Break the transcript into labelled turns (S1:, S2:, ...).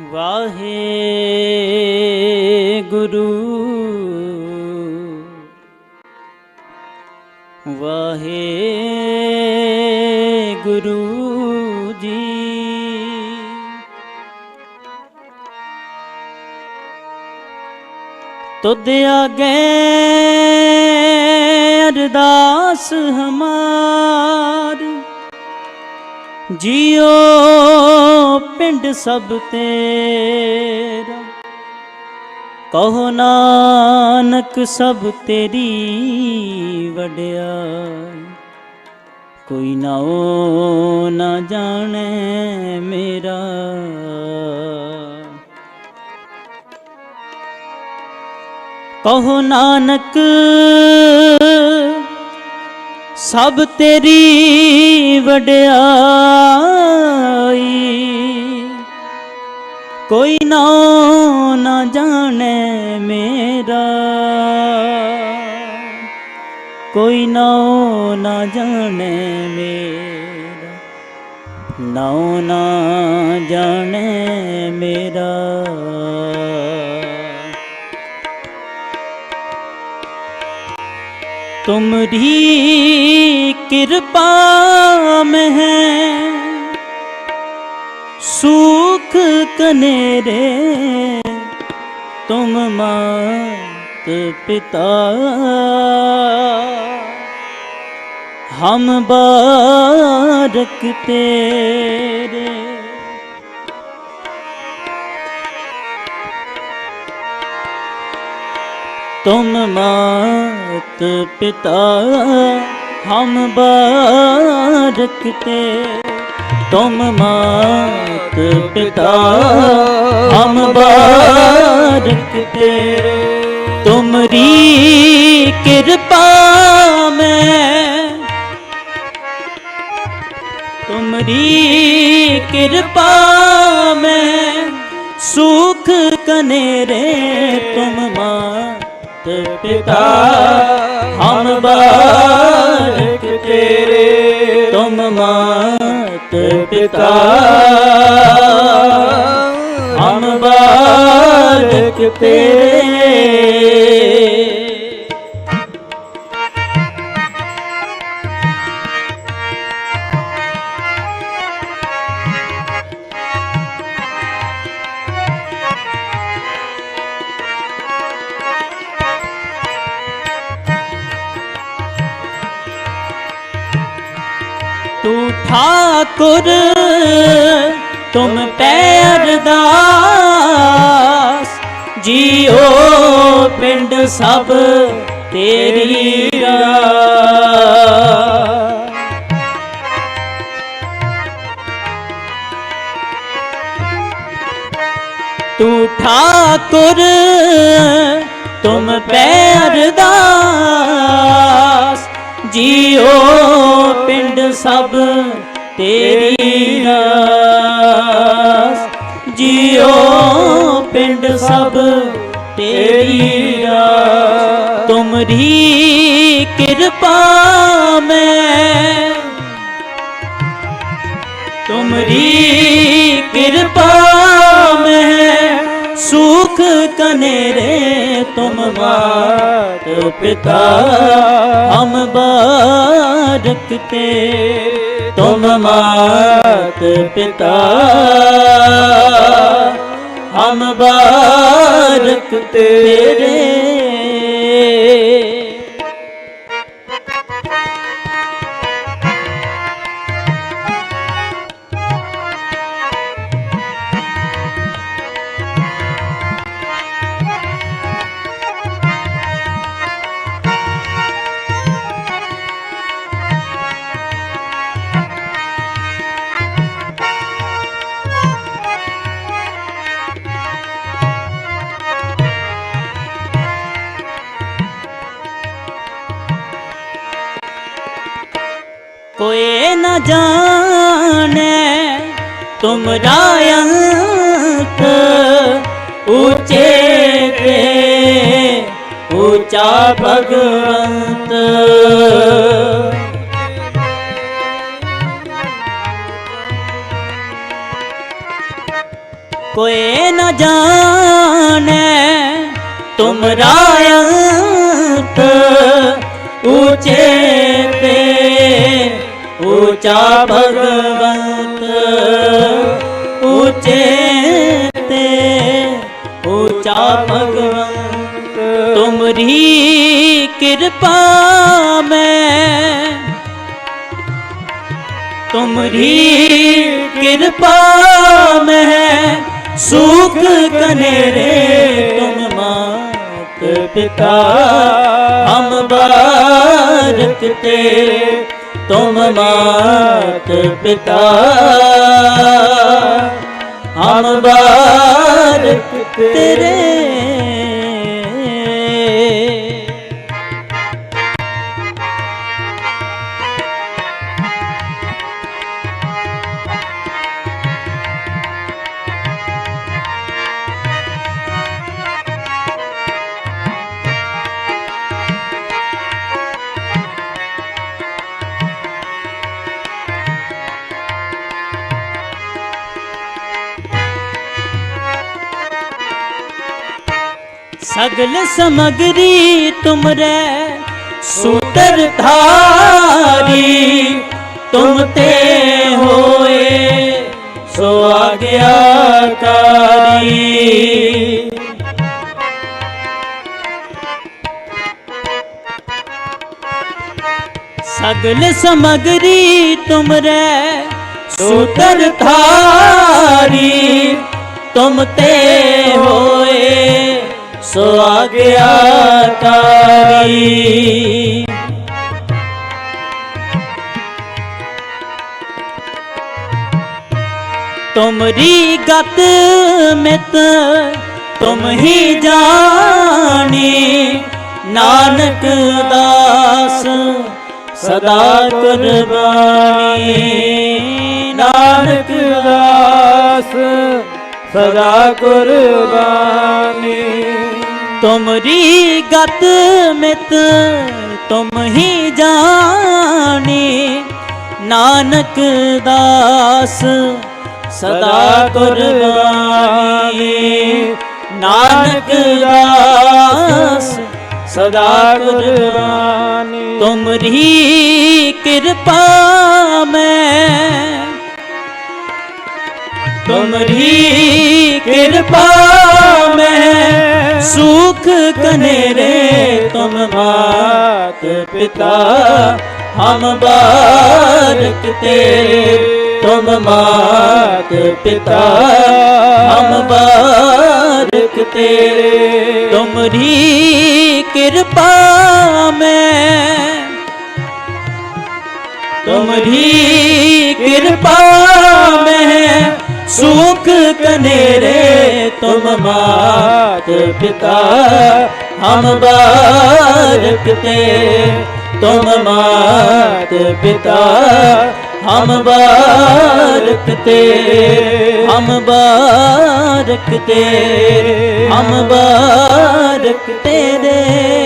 S1: ਵਾਹਿਗੁਰੂ। ਵਾਹਿਗੁਰੂ ਜੀ। ਤੁਧ ਆਗੇ ਅਰਦਾਸ ਹਮਾਰੀ। ਜਿਉ ਪਿੰਡ ਸਭ ਤੇਰਾ। ਕਹੋ ਨਾਨਕ ਸਭ ਤੇਰੀ ਵਡਿਆ ਕੋਈ ਨਾ ਉਹ ਨਾ ਜਾਣੇ ਮੇਰਾ। ਕਹੋ ਨਾਨਕ ਸਭ ਤੇਰੀ ਵਡਿਆਈ। ਕੋਈ ਨਾ ਨਾ ਜਾਣੇ ਮੇਰਾ। ਕੋਈ ਨਾ ਨਾ ਜਾਣੇ ਮੇਰਾ। ਨਾਉ ਨਾ ਜਾਣੇ ਮੇਰਾ। ਤੁਮਰੀ ਕਿਰਪਾ ਮਹਿ। ਸੁਖ ਕਨੇਰੇ ਤੁਮ ਮਾਤ ਪਿਤਾ। ਹਮ ਬਾਰਕ ਤੇਰੇ। ਤੁਮ ਮਾਤ मात पिता हम बारकते तुम मात पिता हम बारकते तुमरी कृपा में तुमरी कृपा में सुख कनेरे तुम मात पिता हम बारक तेरे तुम मात पिता हम बारक तेरे ठाकुर तुम पैरदास जियो पिंड सब तेरी राह। तू ठाकुर तुम पैरदास जियो पिंड सब ਤੇਰੀ ਰਾਸ ਜਿਉ ਪਿੰਡ ਸਭ ਤੇਰੀ ਰਾਸ। ਕਿਰਪਾ ਮੈਂ ਤੁਮਰੀ ਕਿਰਪਾ ਮੈਂ ਸੁਖ ਕਨੇਰੇ ਤੁਮ ਮਾਤ ਤੁਮ ਮਾਤ ਪਿਤਾ। ਹਮ ਬਾਲਕ ਤੇਰੇ कोई न जाने तुमरा अंत ऊंचे पे ऊंचा भगवंत कोई न जाने तुमरा अंत ऊंचे ਸਾਚਾ ਭਗਵੰਤ, ਉਚੇ ਤੇ ਉਚਾ ਭਗਵੰਤ, ਤੁਮਰੀ ਕਿਰਪਾ ਮੈਂ। ਤੁਮਰੀ ਕਿਰਪਾ ਮੈਂ, ਸੁਖ ਕਨੇਰੇ ਤੁਮ ਮਾਤ ਪਿਤਾ, ਹਮ ਬਾਰਕ ਤੇ तुम मात पिता हम बारक तेरे सगल समग्री तुमरे सूतर धारी तुम ते होए सो आज्ञाकारी सगल समग्री तुमरे सूतर धारी तुम ते ਸੋ ਆਗਿਆ ਤਾਰੀ ਤੁਮਰੀ ਗਤ ਮਿਤ ਤੁਮ ਹੀ ਜਾਣੀ। ਨਾਨਕ ਦਾਸ ਸਦਾ ਕੁਰਬਾਨੀ। ਨਾਨਕ ਦਾਸ
S2: ਸਦਾ ਕੁਰਬਾਨੀ।
S1: ਤੁਮਰੀ ਗਤ ਮਿਤ, ਤੁਮ ਹੀ ਜਾਣੇ। ਨਾਨਕ ਦਾਸ ਸਦਾ ਕੁਰਬਾਨੀ। ਨਾਨਕ ਦਾਸ ਸਦਾ ਕੁਰਬਾਨੀ। ਤੁਮਰੀ ਕਿਰਪਾ ਮੈਂ। ਤੁਮਰੀ ਕਿਰਪਾ ਮੈਂ। सुख कनेरे तुम मात पिता हम बारक तेरे तुम मात पिता हम बारक तेरे तुमरी कृपा में तुम्हारी कृपा में है सुख कनेरे तुम मात पिता हम बारकते तुम मात पिता हम बारकते हम बारकते हम बारकते रे